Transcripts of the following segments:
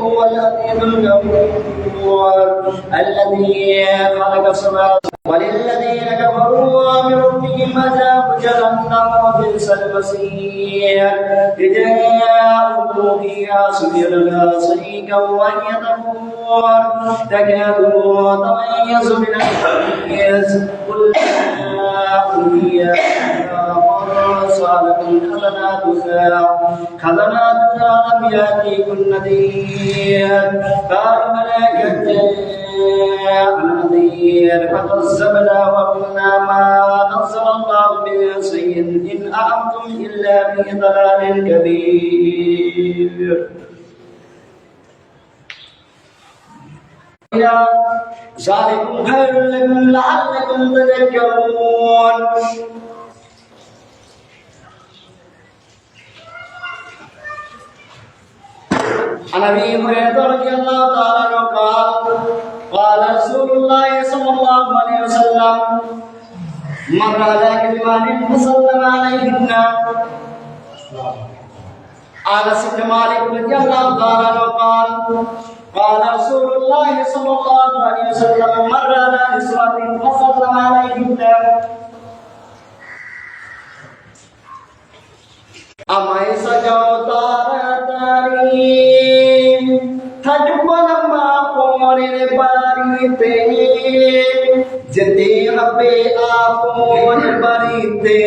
وهو الغفور الذي خلق السماوات وللذين كفروا بربهم عذاب جهنم وبئس المصير. تجاههم فيها سبيل صيكا وهي تفور تكاد تميز من الحديث قل هي صالح خزناتها خزناتها لم يأتيكن نذير قال ملائكة النذير فكذبنا وقلنا ما نزل الله من شيء إن أنتم إلا في ضلال كبير ذلكم خير لكم لعلكم تذكرون عن ابي هريره رضي الله تعالى عنه قال قال رسول الله صلى الله عليه وسلم مر على كلمان فسلم عليهن انس بن مالك رضي الله تعالى عنه قال قال رسول الله صلى الله عليه وسلم مر على نسوة فسلم عليهن أما إذا جاء থাকব না মা পরের বাড়িতে। যেতে হবে আপন বাড়িতে।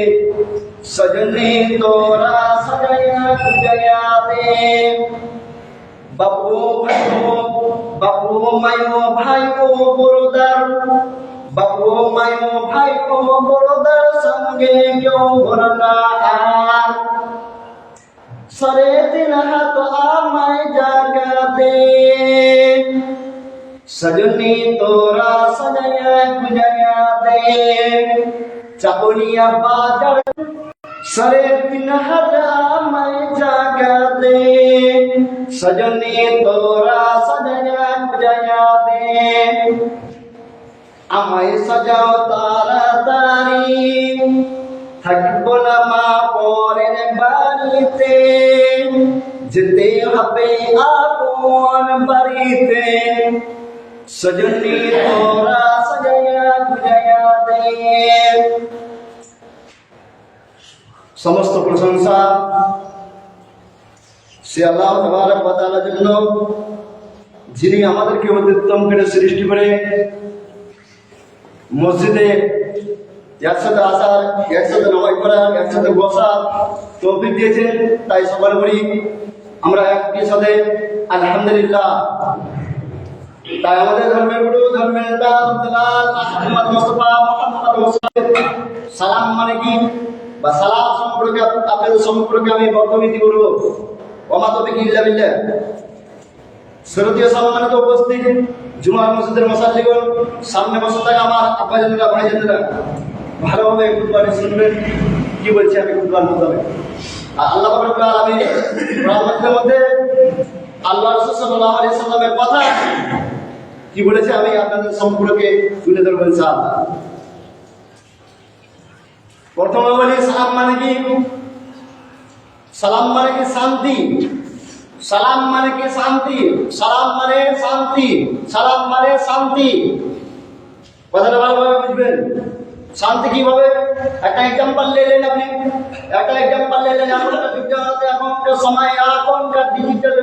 সজনে তোরা সাজায়া গুজায়া দে ভাইও বাবু মায়ো ভাইও বড়দার। বাবু মায়ো ভাইও বড়দার সঙ্গে কেউ ভরনা আর সরে দিন হাত আমায় জাগাতে সজনী তোরা সজায়া গুজায়া দে চাপড়িয়া বাজার সরে দিন হাত আমায় জাগাতে সজনী তোরা সজায়া গুজায়া দে আমায় সাজাও তাড়াতাড়ি থাকব না মা পরের বাড়িতে যেতে হবে আপন বাড়িতে সজনী তোরা সাজায়া গুজায়া দে সমস্ত প্রশংসা সে আল্লাহ তাবারক ওয়া তাআলার জন্য যিনি আমাদেরকে অতিত্তম করে সৃষ্টি করে মসজিদে একসাথে আসার একসাথে নামাজ পড়ার একসাথে বসার তৌফিক দিয়েছেন, তাই সবার করি আমরা একই সাথে, আলহামদুলিল্লাহ। তাই আমাদের ধর্মের গুরু, ধর্মের আহমদ মুস্তফা মোহাম্মদ মুস্তফা সালাম মানে কি বা সালাম সম্পর্কে আপনাদের সম্পর্কে আমি বর্তমিতি করব অমাতবে কি ইল্লা বিল্লাহ। শ্রদ্ধীয় সম্মানিত উপস্থিত, জুমার মসজিদের মশাল্লিগণ সামনে বসে থাকা আমার আব্বাজানরা ভাইজানরা ভালোভাবে কুরবানি শুনবেন কি বলছি আমি কুরবান মোতাবেক আর আল্লাহ রাব্বুল আলামিন রহমতের মধ্যে আল্লাহ রাসূল সাল্লাল্লাহু আলাইহি সাল্লামের কথা কি বলেছে, আমি আপনাদের সম্পর্কে তুলে ধরবো ইনশাআল্লাহ। প্রথমে বলি, সালাম মানে কি সালাম মানে কি শান্তি? সালাম মানে কি শান্তি? সালাম মানে শান্তি। সালাম মানে শান্তি। কথাটা ভালোভাবে বুঝবেন? শান্তি কীভাবে? একটা এক্সাম্পল নিলেন আপনি। একটা এক্সাম্পল নিলেন আমাদের এখনকার সময় এখনকার ডিজিটাল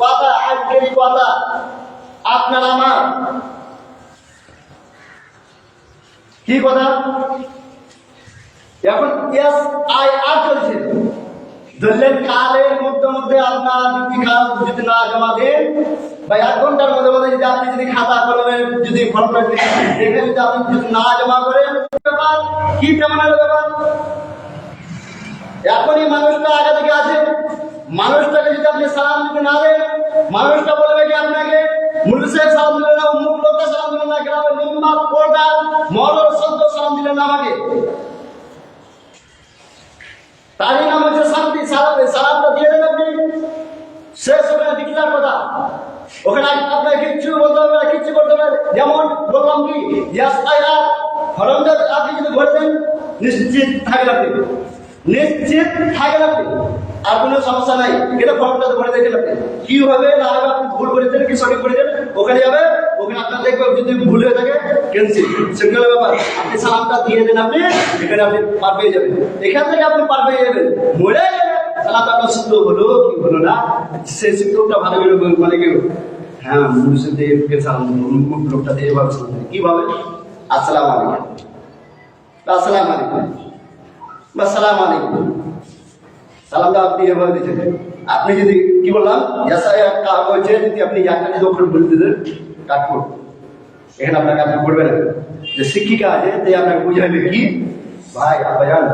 কথা আজকের কথা আপনার আমার। কি কথা? এখন এস আই আর চলছে। ধরলেন কালের মধ্যে মধ্যে আপনার যদি কাল যদি না জমা দেন বা এক ঘণ্টার মধ্যে মধ্যে যদি আপনি যদি খাতা কলমে যদি ফর্মটা যদি আপনি যদি না জমা করেন, ব্যাপার, কি পেমানের ব্যাপার? এখনই মানুষটা আগে থেকে আছে। মানুষটাকে যদি আপনি সালাম দিতে না দেন, মানুষটা বলবে কি আপনাকে? মুলসে সালাম দিলেন না মুখ লোকটা সালাম দিলেন না, গ্রামের নিম্মা পর্দা মরল সদ্য সালাম দিলেন না আমাকে তারই নাম হচ্ছে শান্তি সালাম সালামটা দিয়ে দেন আপনি শেষ ওখানে ডিক্লার কথা ওখানে আপনার কিচ্ছু বলতে হবে না কিচ্ছু করতে হবে না। যেমন বললাম কি ইয়াস আয়ার ফরমটা আপনি যদি ভরে দেন, নিশ্চিত থাকেন আপনি। নিশ্চিত থাকেন আপনি। আর কোনো সমস্যা নাই। এটা ফর্মটা ভরে দেখেন আপনি। কি হবে না হবে আপনি ভুল করেছেন কি সঠিক করেছেন ওখানে যাবে, ওখানে আপনার দেখবে যদি ভুল হয়ে থাকে ক্যান্সেল সিঙ্গেল ব্যাপার। আপনি সালামটা দিয়ে দেন আপনি, এখানে আপনি পার পেয়ে যাবেন। এখান থেকে আপনি পার পেয়ে যাবেন। মরে গেলে সালামটা আপনার শুদ্ধ হলো কি হলো না? সেই শিক্ষকটা ভালো করে মানে কি হ্যাঁ মানুষের দিয়ে সালাম মুখ লোকটা দিয়ে এভাবে সালাম দেয়। কীভাবে? আসসালাম আলাইকুম। আসসালাম আলাইকুম। বা সালাম আলাইকুম। সালামটা আপনি এভাবে দিচ্ছেন আপনি যদি, কি বললাম? কাজ হয়েছে, যদি আপনি যদি ওখানে বলে দিলেন কাট করুন। এখানে আপনার কাজ করবে না। যে শিক্ষিকা আছে, তাই আপনাকে বুঝাইবে কি? ভাই আব্বাজান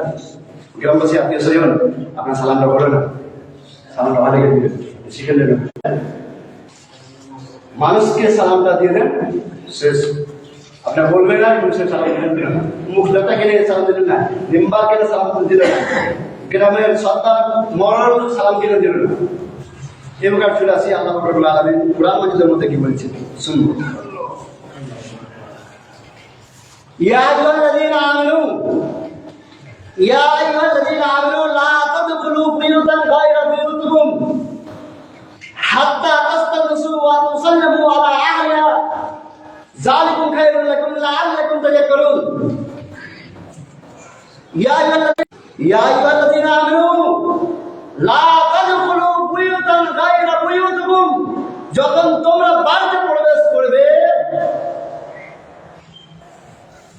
গ্রামবাসী আত্মীয় স্বজন আপনার সালামটা বলে না সালামটা ভালো শিখে নেবেন। মানুষকে সালামটা দিয়ে দেন শেষ আপনার বলবেন না মানুষের সালাম দিলেন না মুখটা কেনে সালাম দিলেন না মেম্বার কেনে সালাম দিলেন না গ্রামের সন্তান মরণ সালাম কেনে দিলেন না এবার চলে আসি আল্লাহ রবুল আলমিন কোরআন মজিদের মধ্যে কি বলছে শুনবো يا أيها الذين آمنوا يا أيها الذين آمنوا لا تدخلوا بيوتا غير بيوتكم حتى تستأنسوا وتسلموا على أهلها ذلكم خير لكم لعلكم تذكرون يا أيها الذين يا أيها الذين آمنوا لا تدخلوا بيوتا غير بيوتكم যখন তোমরা বাড়িতে প্রবেশ করবে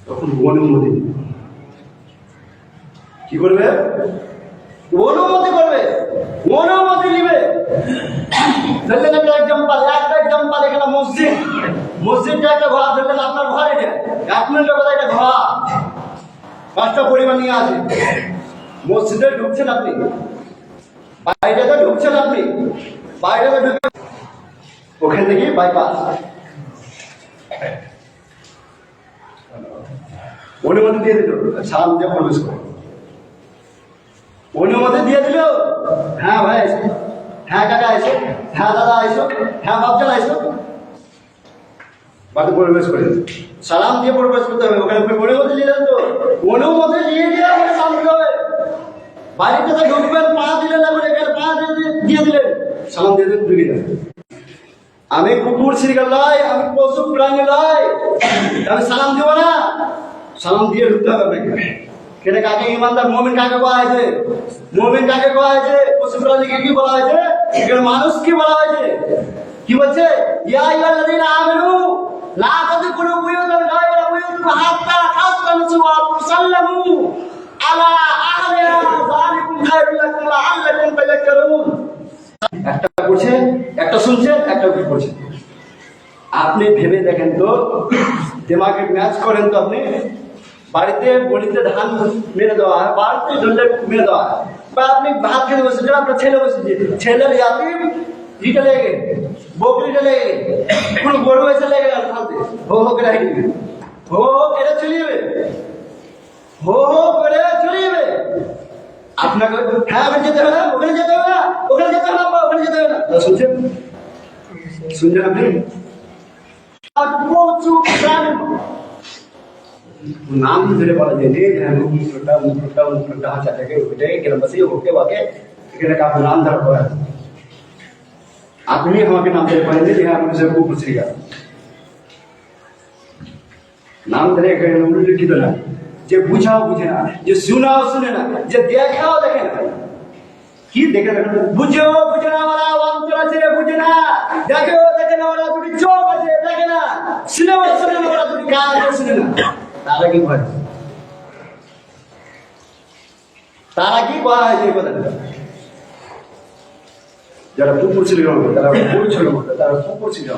তখন অনুমতি দিবে। কি করবে অনুমতি করবে অনুমতি নিবে ধরলেন একটা এক্সাম্পল একটা এক্সাম্পল এখানে মসজিদ। মসজিদটা একটা ঘর ধরলেন আপনার ঘর এটা এক মিনিটের কথা একটা ঘর পাঁচটা পরিমাণ নিয়ে আছে মসজিদে ঢুকছেন আপনি। বাইরেতে ঢুকছেন আপনি। বাইরেতে ঢুকছেন ওখান থেকে বাইপাস অনুমতি দিয়ে দিল সালাম দিয়ে প্রবেশ করে অনুমতি দিয়ে দিল হ্যাঁ ভাই হ্যাঁ কাকা আইসো হ্যাঁ দাদা আইসো হ্যাঁ বাপজান এসো। বাড়িতে প্রবেশ করে। সালাম দিয়ে প্রবেশ করতে হবে। ওখানে অনুমতি দিলেন তো অনুমতি দিয়ে দিলে সালাম দিতে হবে। বাড়িতে তো ঢুকবেন, পা দিলেন না বলে এখানে পা দিয়ে দিলেন। সালাম দিয়ে দিলেন, ঢুকে যাবেন আমি কুকুর শ্রীকার লয়, আমি পশু, প্রাণী লয়। আমি সালাম দিব না? সালাম দিয়ে ঢুকতে হবে আপনাকে। কেটে কাকে ইমানদার? মোমিন কাকে বলা হয়েছে? মোমিন কাকে বলা হয়েছে? পশু প্রাণীকে কি বলা হয়েছে? এখানে মানুষ কি বলা হয়েছে? কি বলছে? ইয়া আইয়ুহাল্লাযীনা আমানু একটা একটা শুনছে, একটা কি আপনি ভেবে দেখেন তো, দিমাগে ম্যাচ করেন তো আপনি। বাড়িতে বড়িতে ধান মেরে দেওয়া হয়, বাড়িতে ধরলে মেরে দেওয়া হয়। বা আপনি ভাত খেতে বসেছেন, আপনার ছেলে বসেছে। ছেলের ইটা লেগে। বকরিটা লেগে কোন গরু এসে লেগে গেল ফালতে হো হো করে হাঁটি হো হো করে চলে যাবে হো হো করে চলে যাবে আপনাকে হ্যাঁ ওখানে যেতে হবে না ওখানে যেতে হবে না ওখানে যেতে হবে না বা ওখানে যেতে হবে না তা শুনছেন শুনছেন আপনি আর প্রচুর প্রাণী নাম ধরে বলা যায় যে হ্যাঁ মুখটা মুখটা মুখটা হাঁচা থাকে ওইটাকে গ্রামবাসী ওকে বাকে এখানে আপনার নাম ধরা পড়ে আছে। আপনি আমাকে নাম ধরে পড়েন যে মানুষের খুব পত্রিকা। নাম ধরে এখানে উল্লিখিত না। যে বুঝাও বুঝে না, যে শোনাও শুনে না, যে দেখাও দেখে না কি দেখে দেখে? বুঝেও বুঝে না ওরা অন্তর আছে বুঝে না। দেখেও দেখে না ওরা, দুটি চোখ আছে, দেখে না। শুনেও শুনে না ওরা, দুটি কান আছে, শুনে না। তারা কি করে? তারা কি করা হয়েছে এই কথাটা? যারা পুকুর ছিল তারা কুকুর ছিল তারা পুকুর ছিল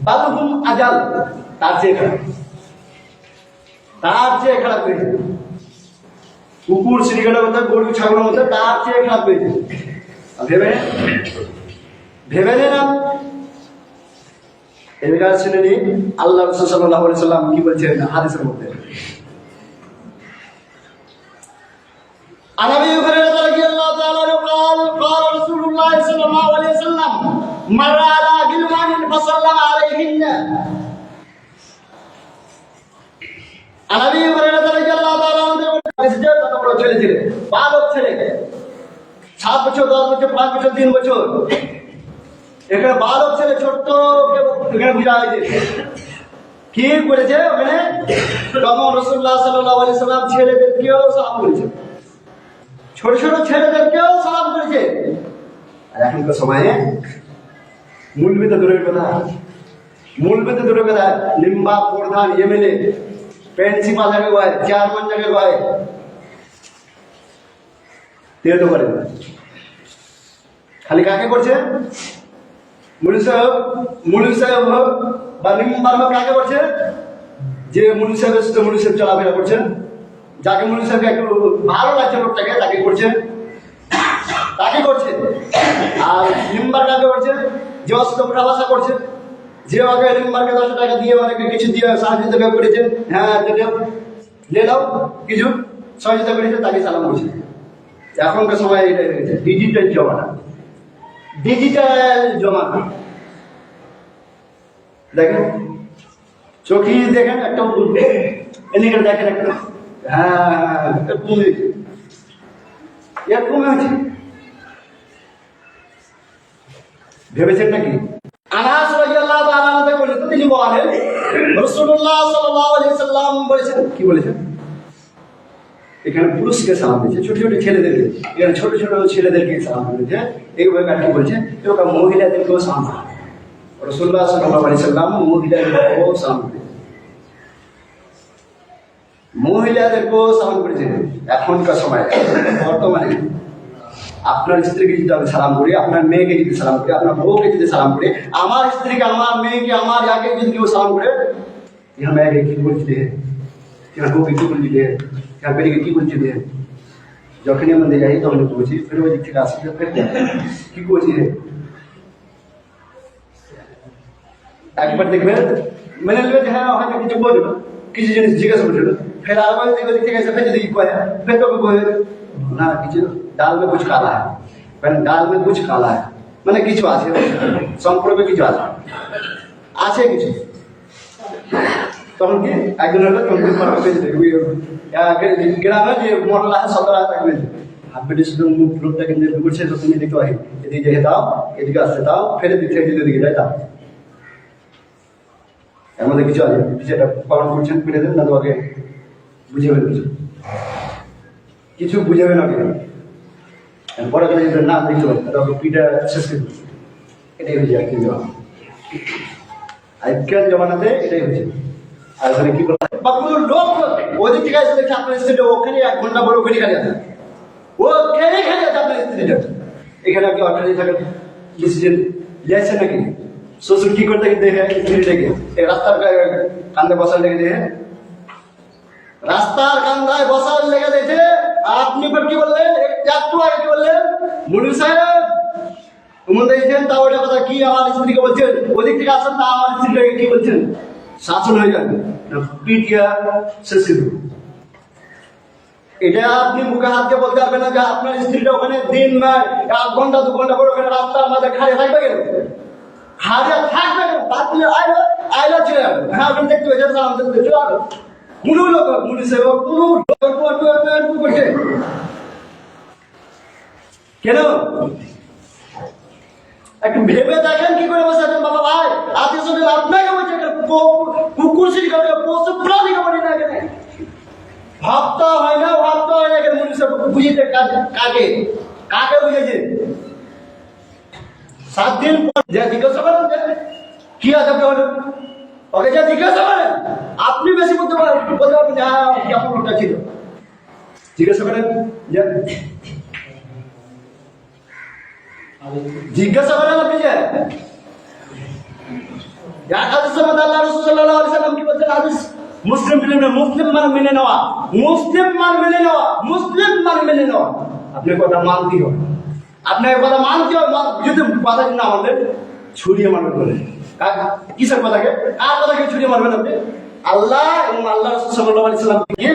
বালুহুম আজাল, তার চেয়ে খারাপ। তার চেয়ে খারাপ হয়েছে কুকুর শ্রীগালের মধ্যে গরু ছাগলের মধ্যে তার চেয়ে খারাপ হয়েছে ভেবে ভেবে নেন এবার শুনে আল্লাহ রসুল সাল্লাম কি বলছেন হাদিসের মধ্যে? আনাবি ওখানে তারা الله রসুল্লাহ সাল্লাল্লাহু আলাইহি সাল্লাম মারা আলা গিলমানিন ফাসাল্লাম আলাইহিন আলাবি হুরায়রা রাদিয়াল্লাহু তাআলা মেসেজের কথা বলে চলেছিলেন বালক ছেলে সাত বছর, দশ বছর, পাঁচ বছর, তিন বছর, এখানে বালক ছেলে, ছোট্ট এখানে বুঝা হয়েছে কি করেছে ওখানে? তখন রাসূলুল্লাহ সাল্লাল্লাহু আলাইহি সাল্লাম ছেলেদেরকেও সালাম করেছে। ছোট ছোট ছেলেদেরকেও সালাম করেছে। আর এখনকার সময়ে মূলবি তো দূরের কথা। মূলবি তো দূরের কথা, লিম্বা, প্রধান, এমএলএ, প্রিন্সিপাল জায়গায় হয় চেয়ারম্যান জায়গায় হয় তেল তো করে না। খালি কাকে করছে? মুলি সাহেব মুলি সাহেব হোক বা লিম্বার হোক, কাকে করছে? যে মুলি সাহেবের সাথে মুলি সাহেব চলাফেরা করছেন। যাকে মুলি সাহেবকে একটু ভালো লাগছে লোকটাকে, তাকে করছে তাকে করছে আর লিম্বার কাকে করছে যে অস্ত উঠা ভাষা করছে যে আগে লিম্বারকে দশ টাকা দিয়ে অনেকে কিছু দিয়ে সাহায্য বের করেছে হ্যাঁ লে দাও কিছু সহযোগিতা করেছে তাকে সালাম করছে এখনকার সময় এটা হয়েছে ডিজিটাল জমানা। ডিজিটাল জমানা। দেখেন, চোখি দেখেন একটা এদিকে দেখেন একটা হ্যাঁ একটা কমে এর কমে আছে ভেবেছেন নাকি? আনাস রাদিয়াল্লাহু তাআলা আমাদের বলে তো তিনি বলেন, রাসূলুল্লাহ সাল্লাল্লাহু বলেছেন, কি বলেছেন? এখানে পুরুষকে সালাম দিয়েছে, ছোট ছোট ছেলেদেরকে, এখানে ছোট ছোট ছেলেদেরকে সালাম দিয়েছে। এইভাবে আর কি বলছে এবার মহিলাদেরকেও সালাম রসুল্লাহ সাল্লাহ আলি সাল্লাম মহিলাদেরকেও সালাম মহিলাদেরকেও সালাম করেছে এখনকার সময়, বর্তমানে। আপনার স্ত্রীকে যদি আমি সালাম করি আপনার মেয়েকে যদি সালাম করি আপনার বউকে যদি সালাম করি আমার স্ত্রীকে আমার মেয়েকে আমার ইয়াকে যদি কেউ সালাম করে यहाँ मैं কি বলছি यहाँ বউকে কি বলছি यहाँ বেরিকে কি বলছি যখনই আমাদের যাই তখন বলছি ফের ওই দিক থেকে আসি ফের কি বলছি একবার দেখবে মেনে নেবে যে হ্যাঁ হয়তো কিছু বলবে কিছু জিনিস জিজ্ঞাসা করছিল ফের আবার দেখবে দিক থেকে এসে ফের যদি কয় ফের তোকে কয়ে না, কিছু ডাল মে কুছ কালা है মানে ডাল মে কুছ কালা মানে কিছু আছে, সম্পর্কে কিছু আছে। আছে কিছু। তখন কি? একজন হলো কমপ্লিট করা গ্রামে যে মডেল আছে সতেরো হাজার হাত পেটে শুধু মুখ লোকটা কিন্তু ঘুরছে তো তুমি দেখতে পাই এদিকে যেতে দাও, এদিকে আসতে দাও, ফেলে দিক থেকে দিকে যাই দাও। এর মধ্যে কিছু আছে। কিছু একটা পালন করছেন ফেলে দেন, না তোমাকে বুঝাবেন কিছু কিছু বুঝাবেন আগে বড় করে যদি না দেখতে পাই তাহলে পিঠা শেষ করে। এটাই হয়েছে আর কি আজকাল জমানাতে এটাই হয়েছে আর ওখানে কি বলা বা কোনো লোক ওদিক থেকে এসে দেখছে আপনার স্ত্রীটা ওখানে এক ঘণ্টা পরে ওখানে খালি আছে। ওখানে খালি আছে আপনার স্ত্রীটা। এখানে আপনি অখানে থাকেন ডিসিশন লিয়েছেন নাকি? শ্বশুর কি করতে দেখে? স্ত্রীটাকে। রাস্তার কান্দে বসার লেগে দেখে রাস্তার কান্দায় বসার লেগে আর আপনি কি বললেন? একটু আগে কি বললেন? মুনির সাহেব উমন দেখছেন তা ওটা কথা, কি আমার স্ত্রীকে বলছেন? ওদিক থেকে আসেন, তা আমার স্ত্রীকে কি বলছেন? শাসন হয়ে যাবে। পিটিয়া শেষ। এটা আপনি মুখে হাত দিয়ে বলতে পারবেন না যে আপনার স্ত্রীটা ওখানে দিন নয় এক ঘণ্টা, দু ঘণ্টা করে ওখানে রাস্তার মাঝে খাড়ে থাকবে কেন? খাড়ে থাকবে কেন? তার আইলো আইলো চলে হ্যাঁ ওখানে দেখতে যাবে কোনো লোক পুলিশ সেবক কোনো লোক করছে কেন? একটু ভেবে দেখেন কি করে বসে আছেন বাবা ভাই। আত্মীয় স্বজন আপনাকে বলছে কুকুর সিটি করে পশু প্রাণীকে বলি না কেন। ভাবতে হয় না, ভাবতে হয় না কেন মনুষ্য কাজ- কাকে? কাকে বুঝেছে সাত দিন পর যা জিজ্ঞাসা করেন কি আছে আপনি ওকে, যা জিজ্ঞাসা করেন। আপনি বেশি বলতে পারেন বলতে পারবেন হ্যাঁ কেমন লোকটা ছিল। জিজ্ঞাসা করেন জিজ্ঞাসা করেন আপনি যে মুসলিম মুসলিম মান মেনে নেওয়া, মুসলিম মান নেওয়া, মুসলিম মান মেনে নেওয়া। আপনি কথা মানতে হবে। আপনার কথা মানতে যদি কথা না মানলেন ছুরিয়ে কার- কিসের কথাকে কার কথাকে ছুরিয়ে মারবেন আপনি? আল্লাহ এবং আল্লাহ রাসূল সাল্লাল্লাহু আলাইহি সাল্লাম থেকে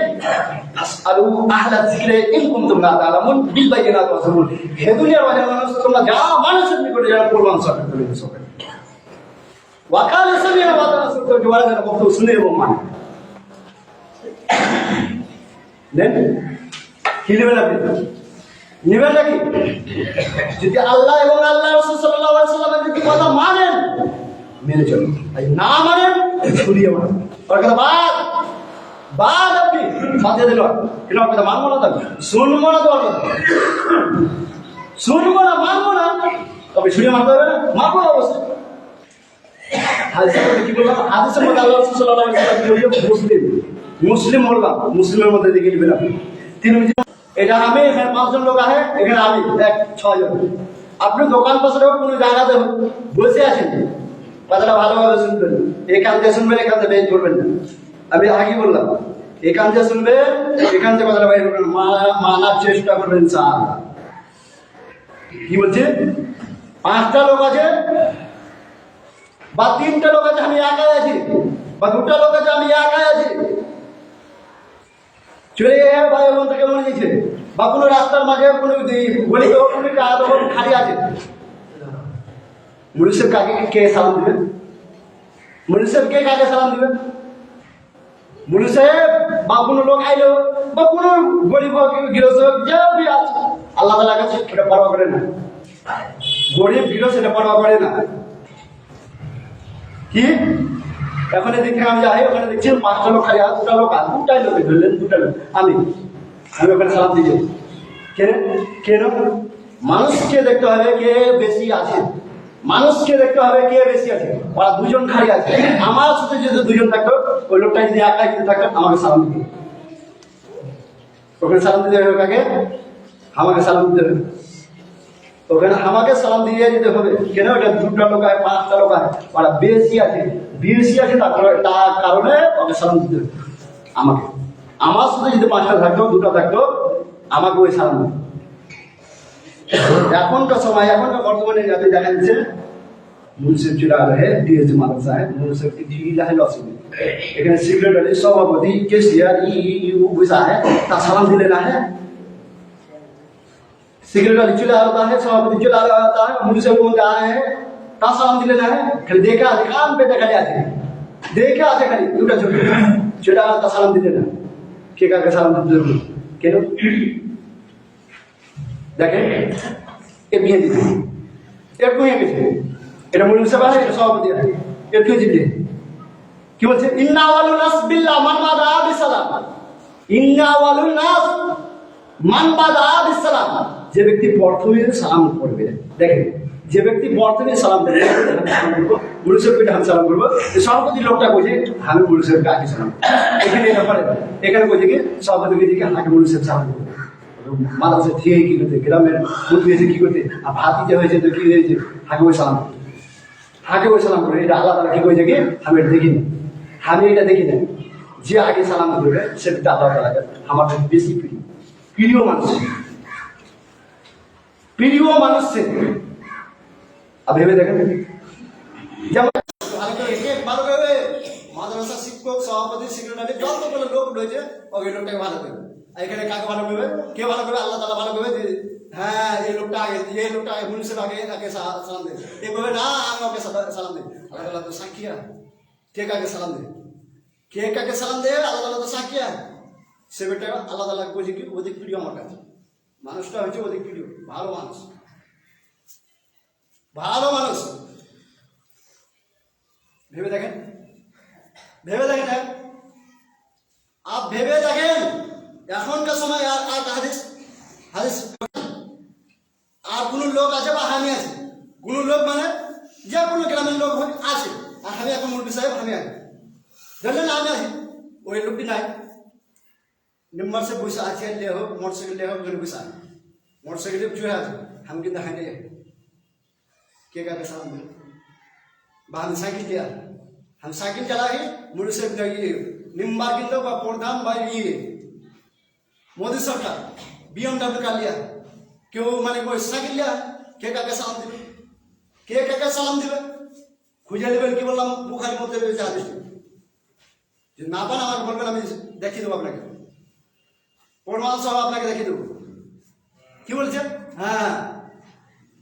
আসআলু আহলা যিকরে ইন কুনতুম লা তাআলামুন বিল বাইয়িনাতি ওয়া যাবুর। হে দুনিয়ার বাজার মানুষ, তোমরা যা মানুষের নিকটে যারা কোরবান সরকার করে সরকার ওয়াকাল সামিয়া ওয়া তাআলা সত্য জোয়ারা যেন বক্তব্য শুনে এবং মানে? নেন। কি নেবেন নেবেন নাকি যদি আল্লাহ এবং আল্লাহ রসুল সাল্লাহ সাল্লামের যদি কথা মানেন মেনে চলো। না মানেন ছড়িয়ে মানেন ওর কথা বাদ বাদ আপনি। বাদে দিল কেন ওর কথা মানবো না তবে শুনব না তোমার কথা শুনব না, মানবো না। তবে ছুড়িয়ে মারতে হবে না। মারবো না অবশ্যই? মুসলিম মুসলিম মুসলিমের মধ্যে দেখে আপনি। এটা আমি, এখানে পাঁচজন লোক আছে, এখানে আমি এক ছয়জন। আপনি দোকান পাশে কোনো জায়গাতে বসে আছেন কথাটা ভালোভাবে শুনবেন। এখান থেকে শুনবেন এখান থেকে বের করবেন না। আমি আগে বললাম এখান থেকে শুনবেন এখান থেকে কথাটা বাইর করবেন মানার চেষ্টা করবেন চাল কি বলছে? পাঁচটা লোক আছে, বা তিনটা লোক আছে, আমি একাই আছি, বা দুটা লোক আছে, আমি একাই আছি। চলে গিয়ে ভাই থেকে মনে গেছে বা কোনো রাস্তার মাঝে কোনো গলি হোক, কোনো খালি আছে। মুনিসের কাকে কে সালাম দিবেন? মুনিসের কে কাকে সালাম দিবেন? মুনি সাহেব বা কোনো লোক আইলো বা কোনো গরিব হোক, গৃহস্থ হোক, যে আছে, আল্লাহ তালা কাছে এটা পরোয়া করে না। গরিব, গৃহস্থ এটা পরোয়া করে না। কি? এখন আমি যাই, ওখানে দেখছি পাঁচটা লোক খালি দুটা লোক আছে দুটাই লোক, ধরলেন দুটা লোক, আমি। আমি ওখানে সালাম দিয়ে। কেন কেন মানুষকে দেখতে হবে কে বেশি আছে? মানুষকে দেখতে হবে কে বেশি আছে। ওরা দুজন খালি আছে। আমার সাথে যদি দুজন থাকতো, ওই লোকটা যদি একা যদি থাকতো, আমাকে সালাম দিত। ওখানে সালাম দিতে হবে কাকে? আমাকে সালাম দিতে হবে। ওখানে আমাকে সালাম দিয়ে দিতে হবে। কেন? এটা দুটা লোক আছে পাঁচটা লোক আছে ওরা বেশি আছে। বেশি আছে তার কারণে ওকে সালাম দিতে হবে। আমাকে। আমার সাথে যদি পাঁচটা থাকতো, দুটো থাকতো, আমাকে ওই সালাম দিত। এখনকার সময় এখনকার বর্তমানে যাতে দেখা যাচ্ছে মুন্সিফ চুরা রহে ডিএসি মালিক সাহেব মুন্সিফ की ढील है लॉसी এখানে সেক্রেটারি সভাপতি কেসিয়ার ই ই ও বুঝা है তা সালাম দিলে না है सेक्रेटरी चला आता है सभापति चला आता है मुझसे वो आ रहे हैं ता सलाम दिले ना है खाली देखा आते कान पे देखा जाते देखा आते खाली दुटा छोटे चला ता सलाम दिले ना के का के सलाम दिले जरूर কেন দেখেন, এ বিয়ে দিতে এর কই গেছে এটা মূল হিসাবে আছে এটা সভাপতি আছে এর কি জিতে কি বলছে? ইন্না ওয়ালু নাস বিল্লাহ মান মাদা বিসালাম। ইন্না ওয়ালু নাস মান বাদা বিসালাম। যে ব্যক্তি প্রথমে সালাম করবে, দেখেন, যে ব্যক্তি প্রথমে সালাম দেবে মুরুসেফকে আমি সালাম করব। সভাপতি লোকটা বলছে, আমি মুরুসেফকে আগে সালাম এখানে এখানে বলছে কি, সভাপতি বলছে কি আগে মুরুসেফ সালাম করব। মাদ্রাসা থেকে কি করতে, গ্রামের মুরগি হয়েছে কি করতে? আর ভাতিজা হয়েছে তো কি হয়েছে? আগে ওই সালাম। আগে ওই সালাম করবে এটা আল্লাহ তালা কি করেছে কি? আমি এটা দেখি না আমি এটা দেখি না যে আগে সালাম করবে সেটা আল্লাহ তালা আমার বেশি প্রিয়। প্রিয় মানুষ প্রিয় মানুষ সে। আর ভেবে দেখেন যেমন মাদ্রাসা শিক্ষক, সভাপতি সেক্রেটারি যতগুলো লোক রয়েছে, ওই লোকটাকে ভালো করবে আর এখানে কাকে ভালো করবে কে ভালো করবে আল্লাহ তালা ভালো করবে হ্যাঁ এই লোকটা আগে এই লোকটা আগে মুনিসের আগে সা- সালাম দেবে এ না, আমি ওকে সালাম দেবে আল্লাহ তালা তো সাক্ষিয়া কে? কাকে সালাম দেবে কে কাকে সালাম দেবে আল্লাহ তালা তো সাক্ষিয়া সে বেটা আল্লাহ তালা বলছে কি? অধিক প্রিয় আমার কাছে। মানুষটা হচ্ছে অধিক প্রিয় ভালো মানুষ। ভালো মানুষ। ভেবে দেখেন? ভেবে দেখেন। আপ ভেবে দেখেন? এখনকার সময় আর আর হাদিস হাদিস আর কোনো লোক আছে বা আমি আছে কোনো লোক মানে যে কোনো গ্রামের লোক হোক আছে আর আমি এখন মুরবি সাহেব আমি আছি ধরলেন আমি আছি ওই লোকটি নাই नंबर से घुसा আছে ले हो मोटरसाइकिल ले हो घर घुसा मोटरसाइकिल जो है हम किंदा हाने के का साथ में बाद साइकिल लिया हम साइकिल चला के मुड़ से ये निम्बा किंदा বা প্রধান বা ইয়ে মোদি সরকার বিএমডব্লিউ का लिया কেউ মানে ওই সাইকেল লিয়া কে কাকে সালাম দিবে কে কাকে সালাম দিবে খুঁজে নেবেন কি বললাম বুখারি মধ্যে রয়েছে হাদিস যদি না পান আমাকে বলবেন আমি দেখিয়ে দেবো আপনাকে প্রমাণ সহ আপনাকে দেখিয়ে দেবো কি বলছে হ্যাঁ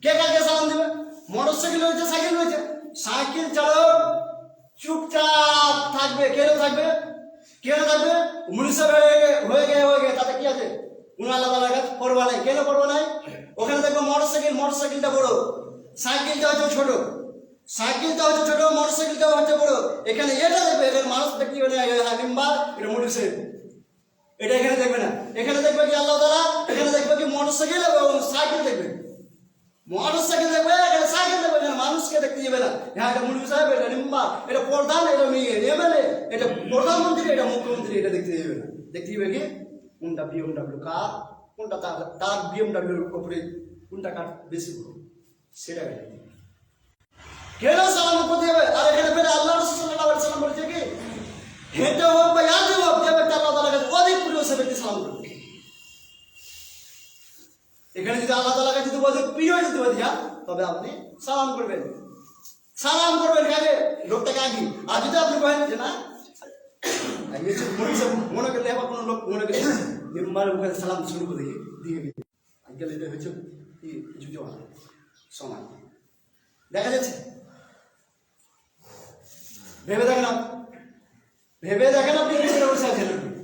কে কাকে সালাম দেবে মোটর সাইকেল রয়েছে সাইকেল রয়েছে সাইকেল চালক চুপচাপ থাকবে কেন থাকবে কেন থাকবে? মুনিসব হয়ে গে হয়ে গে হয়ে গে তাতে কি আছে? কোনো আলাদা কাজ করবা নাই। কেন করবা নাই? ওখানে দেখব মোটর সাইকেল মোটর সাইকেলটা বড় সাইকেলটা হচ্ছে ছোট। সাইকেলটা হচ্ছে ছোট মোটর সাইকেলটা হচ্ছে বড়। এখানে এটা দেখবে, এখানে মানুষ দেখতে হবে না নিম্বার এটা মোটর এটা এখানে দেখবে না। এখানে দেখবে কি আল্লাহ তারা এখানে দেখবে কি মোটরসাইকেল এবং সাইকেল দেখবে। মোটরসাইকেল দেখবে, এখানে সাইকেল দেখবে। মানুষকে দেখতে যাবে না। হ্যাঁ এটা মুরবি সাহেব, এটা নিম্বা, এটা প্রধান, এটা মেয়ে এমএলএ, এটা প্রধানমন্ত্রী, এটা মুখ্যমন্ত্রী, এটা দেখতে যাবে না। দেখতে যাবে কি? কোনটা বিএমডাব্লিউ কার, কোনটা তার তার বিএমডাব্লিউর উপরে কোনটা কার বেশি বড়? সেটা। কেন সালাম করতে হবে আর এখানে ফের আল্লাহ রসুল আলাইহি সাল্লাম বলেছে কি? হেঁটে হোক বা ইয়াদে হোক, যে ব্যক্তি আল্লাহ তাআলার কাছে অধিক প্রিয়, সে ব্যক্তি সালাম করবে। এখানে যদি আল্লাহ তাআলার কাছে যদি প্রিয় যদি হয়ে? তবে আপনি সালাম করবেন। সালাম করবেন কাকে? লোকটাকে আগে আর যদি আপনি কহেন যে না মনে করলে আবার কোনো লোক মনে করলে নিম্বার ওখানে সালাম শুরু করে দিয়ে দিয়ে দিবে আজকাল এটা হচ্ছে যুদ্ধ সমান। দেখা যাচ্ছে? ভেবে দেখেন আপ- ভেবে দেখেন আপনি বসে আছেন?